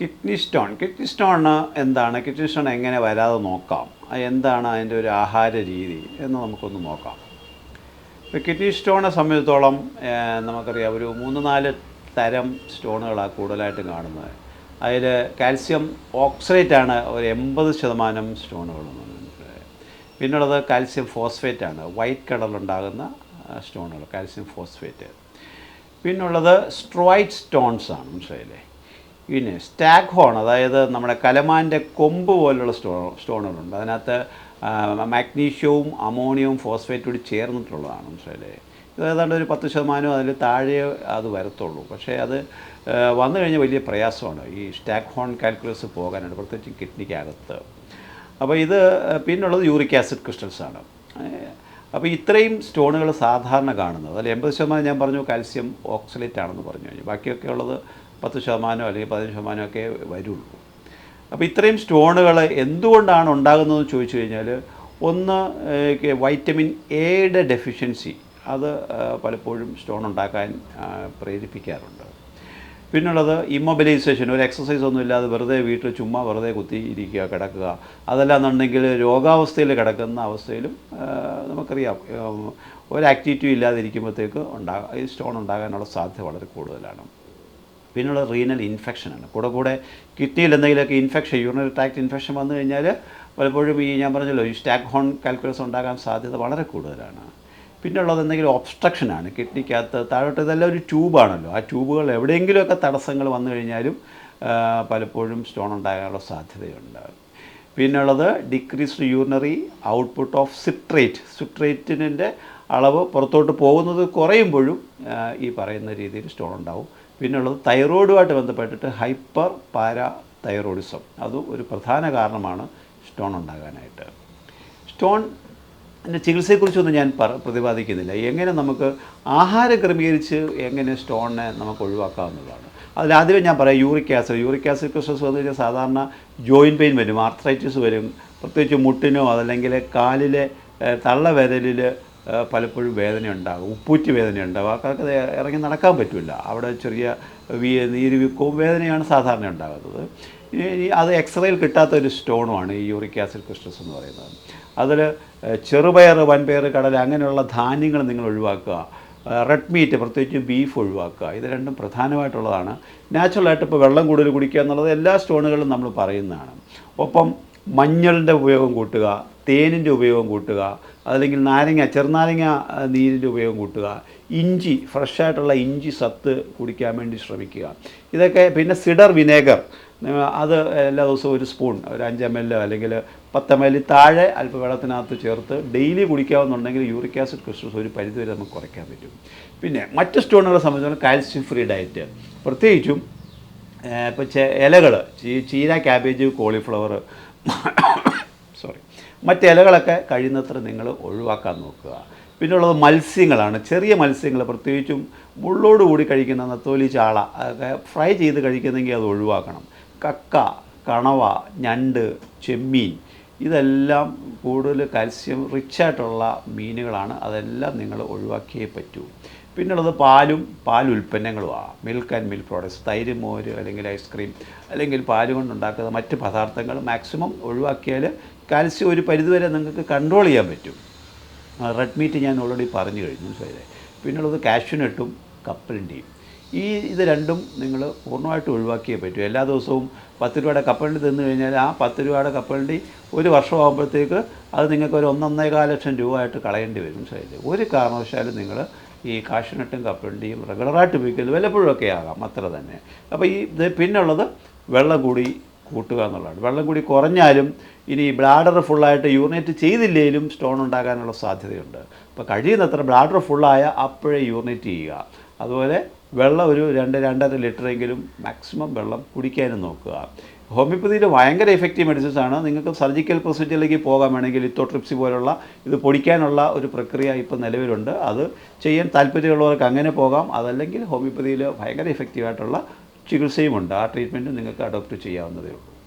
Kidney stone. Kidney stone എന്താണ്? Kidney stone എങ്ങനെ വരാതെ നോക്കാം? എന്താണ് അതിന്റെ ഒരു ആഹാര രീതി എന്ന് നമുക്കൊന്ന് നോക്കാം. കിഡ്നി സ്റ്റോണിനെ സംബന്ധിച്ചിടത്തോളം നമുക്കറിയാം ഒരു മൂന്ന് നാല് തരം സ്റ്റോണുകളാണ് കൂടുതലായിട്ട് കാണുന്നത്. അതിൽ കാൽസ്യം ഓക്സലേറ്റ് ആണ് ഒരു എൺപത് ശതമാനം സ്റ്റോണുകളും പിന്നുള്ളത് കാൽസ്യം ഫോസ്ഫേറ്റ് ആണ്. വൈറ്റ് കളറിലുണ്ടാകുന്ന സ്റ്റോണുകൾ കാൽസ്യം ഫോസ്ഫേറ്റ്. പിന്നുള്ളത് സ്ട്രോയിഡ് സ്റ്റോൺസ് ആണ് മനസ്സിലായില്ലേ? പിന്നെ സ്റ്റാഗ് ഹോൺ അതായത് നമ്മുടെ കലമാന്റെ കൊമ്പ് പോലുള്ള സ്റ്റോ സ്റ്റോണുകളുണ്ട്. അതിനകത്ത് മാഗ്നീഷ്യവും അമോണിയവും ഫോസ്ഫേറ്റും കൂടി ചേർന്നിട്ടുള്ളതാണ് മനസ്സിലെ ഇത് ഏതാണ്ട് ഒരു പത്ത് ശതമാനം അതിൽ താഴെ അത് വരത്തുള്ളൂ. പക്ഷേ അത് വന്നു കഴിഞ്ഞാൽ വലിയ പ്രയാസമാണ് ഈ സ്റ്റാഗ് ഹോൺ കാൽക്കുലസ് പോകാനാണ് പ്രത്യേകിച്ച് കിഡ്നിക്കകത്ത്. അപ്പോൾ ഇത് പിന്നുള്ളത് യൂറിക് ആസിഡ് ക്രിസ്റ്റൽസാണ് അപ്പോൾ ഇത്രയും സ്റ്റോണുകൾ സാധാരണ കാണുന്നത്. അതിൽ എൺപത് ശതമാനം ഞാൻ പറഞ്ഞു കാൽസ്യം ഓക്സലേറ്റ് ആണെന്ന് പറഞ്ഞു കഴിഞ്ഞു. ബാക്കിയൊക്കെ ഉള്ളത് പത്ത് ശതമാനം അല്ലെങ്കിൽ പതിനഞ്ച് ശതമാനമൊക്കെ വരുള്ളൂ. അപ്പോൾ ഇത്രയും സ്റ്റോണുകൾ എന്തുകൊണ്ടാണ് ഉണ്ടാകുന്നതെന്ന് ചോദിച്ചു കഴിഞ്ഞാൽ ഒന്ന് വൈറ്റമിൻ എയുടെ ഡെഫിഷ്യൻസി. അത് പലപ്പോഴും സ്റ്റോൺ ഉണ്ടാക്കാൻ പ്രേരിപ്പിക്കാറുണ്ട്. പിന്നുള്ളത് ഇമ്മൊബിലൈസേഷൻ. ഒരു എക്സസൈസ് ഒന്നും ഇല്ലാതെ വെറുതെ വീട്ടിൽ ചുമ്മാ വെറുതെ കുത്തി ഇരിക്കുക കിടക്കുക. അതല്ലാന്നുണ്ടെങ്കിൽ രോഗാവസ്ഥയിൽ കിടക്കുന്ന അവസ്ഥയിലും നമുക്കറിയാം ഒരു ഇല്ലാതെ ഇല്ലാതിരിക്കുമ്പോഴത്തേക്ക് ഉണ്ടാ ഈ സ്റ്റോൺ ഉണ്ടാകാനുള്ള സാധ്യത വളരെ കൂടുതലാണ്. പിന്നുള്ള റീനൽ ഇൻഫെക്ഷനാണ് കൂടെ കൂടെ കിഡ്നിയിൽ എന്തെങ്കിലുമൊക്കെ ഇൻഫെക്ഷൻ യൂറിനറി ട്രാക്ട് ഇൻഫെക്ഷൻ വന്നു കഴിഞ്ഞാൽ പലപ്പോഴും ഈ ഞാൻ പറഞ്ഞല്ലോ ഈ സ്റ്റാക്ക് ഹോൺ കാൽക്കുലസ് ഉണ്ടാകാൻ സാധ്യത വളരെ കൂടുതലാണ്. പിന്നുള്ളത് എന്തെങ്കിലും ഒബ്സ്ട്രക്ഷനാണ് കിഡ്നിക്കകത്ത് താഴോട്ട് ഇതെല്ലാം ഒരു ട്യൂബാണല്ലോ ആ ട്യൂബുകൾ എവിടെയെങ്കിലുമൊക്കെ തടസ്സങ്ങൾ വന്നു കഴിഞ്ഞാലും പലപ്പോഴും സ്റ്റോൺ ഉണ്ടാകാനുള്ള സാധ്യതയുണ്ട്. പിന്നുള്ളത് decreased urinary output of citrate സിട്രേറ്റിന്റെ അളവ് പുറത്തോട്ട് പോകുന്നത് കുറയുമ്പോഴും ഈ പറയുന്ന രീതിയിൽ സ്റ്റോൺ ഉണ്ടാവും. പിന്നുള്ളത് തൈറോയിഡുമായിട്ട് ബന്ധപ്പെട്ടിട്ട് ഹൈപ്പർ പാരാ തൈറോയിഡിസം അത് ഒരു പ്രധാന കാരണമാണ് സ്റ്റോൺ ഉണ്ടാകാനായിട്ട്. സ്റ്റോൺ എന്റെ ചികിത്സയെക്കുറിച്ചൊന്നും ഞാൻ പ്രതിപാദിക്കുന്നില്ല. എങ്ങനെ നമുക്ക് ആഹാരം ക്രമീകരിച്ച് എങ്ങനെ സ്റ്റോണിനെ നമുക്ക് ഒഴിവാക്കാവുന്നതാണ് അതിലാദ്യമേ ഞാൻ പറയാം uric acid. Uric acid crystals വന്നു കഴിഞ്ഞാൽ സാധാരണ ജോയിൻ പെയിൻ വരും ആർത്രൈറ്റിസ് വരും. പ്രത്യേകിച്ച് മുട്ടിനോ അതല്ലെങ്കിൽ കാലിലെ തള്ള തള്ളവിരലിൽ പലപ്പോഴും വേദന ഉണ്ടാകും ഉപ്പൂറ്റി വേദന ഉണ്ടാകും ആൾക്കാർക്ക് ഇറങ്ങി നടക്കാൻ പറ്റില്ല. അവിടെ ചെറിയ വീ നീര് വിക്കവും വേദനയാണ് സാധാരണ ഉണ്ടാകുന്നത്. അത് എക്സ്റേയിൽ കിട്ടാത്ത ഒരു സ്റ്റോണുമാണ് ഈ യൂറിക് ആസിഡ് ക്രിസ്റ്റൽസ് എന്ന് പറയുന്നത്. അതിൽ ചെറുപയർ വൻപയർ കടല അങ്ങനെയുള്ള ധാന്യങ്ങൾ നിങ്ങൾ ഒഴിവാക്കുക. റെഡ് മീറ്റ് പ്രത്യേകിച്ച് ബീഫ് ഒഴിവാക്കുക. ഇത് രണ്ടും പ്രധാനമായിട്ടുള്ളതാണ്. നാച്ചുറലായിട്ട് ഇപ്പോൾ വെള്ളം കൂടുതൽ കുടിക്കുക എന്നുള്ളത് എല്ലാ സ്റ്റോണുകളും നമ്മൾ പറയുന്നതാണ്. ഒപ്പം മഞ്ഞളിന്റെ ഉപയോഗം കൂട്ടുക തേനിന്റെ ഉപയോഗം കൂട്ടുക അല്ലെങ്കിൽ നാരങ്ങ ചെറുനാരങ്ങ നീരിന്റെ ഉപയോഗം കൂട്ടുക. ഇഞ്ചി ഫ്രഷായിട്ടുള്ള ഇഞ്ചി സത്ത് കുടിക്കാൻ വേണ്ടി ശ്രമിക്കുക. ഇതൊക്കെ പിന്നെ സിഡർ വിനേഗർ. അത് എല്ലാ ദിവസവും ഒരു സ്പൂൺ ഒരു അഞ്ച് എം എൽ അല്ലെങ്കിൽ പത്ത് എം എൽ താഴെ അല്പം വെള്ളത്തിനകത്ത് ചേർത്ത് ഡെയിലി കുടിക്കാവുന്നുണ്ടെങ്കിൽ യൂറിക് ആസിഡ് ക്രിസ്റ്റൽസ് ഒരു പരിധിവരെ നമുക്ക് കുറയ്ക്കാൻ പറ്റും. പിന്നെ മറ്റ് സ്റ്റോണുകളെ സംബന്ധിച്ചിടത്തോളം കാൽസ്യം ഫ്രീ ഡയറ്റ്. പ്രത്യേകിച്ചും ഇപ്പോൾ ഇലകൾ ചീര ക്യാബേജ് കോളിഫ്ലവർ സോറി മറ്റിലകളൊക്കെ കഴിയുന്നത്ര നിങ്ങൾ ഒഴിവാക്കാൻ നോക്കുക. പിന്നുള്ളത് മത്സ്യങ്ങളാണ്. ചെറിയ മത്സ്യങ്ങൾ പ്രത്യേകിച്ചും മുള്ളോട് കൂടി കഴിക്കുന്ന നത്തോലി ചാള അതൊക്കെ ഫ്രൈ ചെയ്ത് കഴിക്കുന്നെങ്കിൽ അത് ഒഴിവാക്കണം. കക്ക കണവ ഞണ്ട് ചെമ്മീൻ ഇതെല്ലാം കൂടുതൽ കാൽസ്യം റിച്ചായിട്ടുള്ള മീനുകളാണ്. അതെല്ലാം നിങ്ങൾ ഒഴിവാക്കിയേ പറ്റൂ. പിന്നുള്ളത് പാലും പാൽ ഉൽപ്പന്നങ്ങളുമാണ് മിൽക്ക് ആൻഡ് മിൽക്ക് പ്രോഡക്ട്സ് തൈര് മോര് അല്ലെങ്കിൽ ഐസ്ക്രീം അല്ലെങ്കിൽ പാൽ കൊണ്ടുണ്ടാക്കുന്ന മറ്റ് പദാർത്ഥങ്ങൾ മാക്സിമം ഒഴിവാക്കിയാൽ കാൽസ്യം ഒരു പരിധിവരെ നിങ്ങൾക്ക് കൺട്രോൾ ചെയ്യാൻ പറ്റും. റെഡ് മീറ്റ് ഞാൻ ഓൾറെഡി പറഞ്ഞു കഴിഞ്ഞു മനസ്സിലായില്ലേ? പിന്നുള്ളത് കാഷ്യൂനട്ടും കപ്പലിന്റെയും ഈ ഇത് രണ്ടും നിങ്ങൾ പൂർണമായിട്ട് ഒഴിവാക്കിയേ പറ്റൂ. എല്ലാ ദിവസവും പത്ത് രൂപയുടെ കപ്പലണ്ടി തിന്നു കഴിഞ്ഞാൽ ആ പത്ത് രൂപയുടെ കപ്പലണ്ടി ഒരു വർഷമാകുമ്പോഴത്തേക്ക് അത് നിങ്ങൾക്ക് ഒരു ഒന്നൊന്നേകാൽ ലക്ഷം രൂപ ആയിട്ട് കളയേണ്ടി വരും മനസ്സിലായില്ലേ? ഒരു കാരണവശാലും നിങ്ങൾ ഈ കാഷ്യൂനട്ടും കപ്പലിന്റെയും റെഗുലറായിട്ട് ഉപയോഗിക്കുന്നത് വല്ലപ്പോഴുമൊക്കെ ആകാം അത്ര തന്നെ. അപ്പോൾ ഈ ഇത് പിന്നുള്ളത് വെള്ളം കൂടി കൂട്ടുക എന്നുള്ളതാണ്. വെള്ളം കൂടി കുറഞ്ഞാലും ഇനി ബ്ലാഡർ ഫുള്ളായിട്ട് യൂറിനേറ്റ് ചെയ്തില്ലെങ്കിലും സ്റ്റോൺ ഉണ്ടാകാനുള്ള സാധ്യതയുണ്ട്. അപ്പോൾ കഴിയുന്നത്ര ബ്ലാഡർ ഫുള്ളായ അപ്പോഴേ യൂറിനേറ്റ് ചെയ്യുക. അതുപോലെ വെള്ളം ഒരു രണ്ട് രണ്ടര ലിറ്ററെങ്കിലും മാക്സിമം വെള്ളം കുടിക്കാനും നോക്കുക. ഹോമിയോപ്പതിയിൽ ഭയങ്കര എഫക്റ്റീവ് മെഡിസിൻസ് ആണ്. നിങ്ങൾക്ക് സർജിക്കൽ പ്രൊസീജിയറിലേക്ക് പോകാൻ വേണമെങ്കിൽ ഇത്തോട്രിപ്സി പോലുള്ള ഇത് പൊടിക്കാനുള്ള ഒരു പ്രക്രിയ ഇപ്പോൾ നിലവിലുണ്ട്. അത് ചെയ്യാൻ താല്പര്യമുള്ളവർക്ക് അങ്ങനെ പോകാം. അതല്ലെങ്കിൽ ഹോമിയോപ്പതിയിൽ ഭയങ്കര എഫക്റ്റീവായിട്ടുള്ള ചികിത്സയുമുണ്ട്. ആ ട്രീറ്റ്മെന്റ് നിങ്ങൾക്ക് അഡോപ്റ്റ് ചെയ്യാവുന്നതേ ഉള്ളൂ.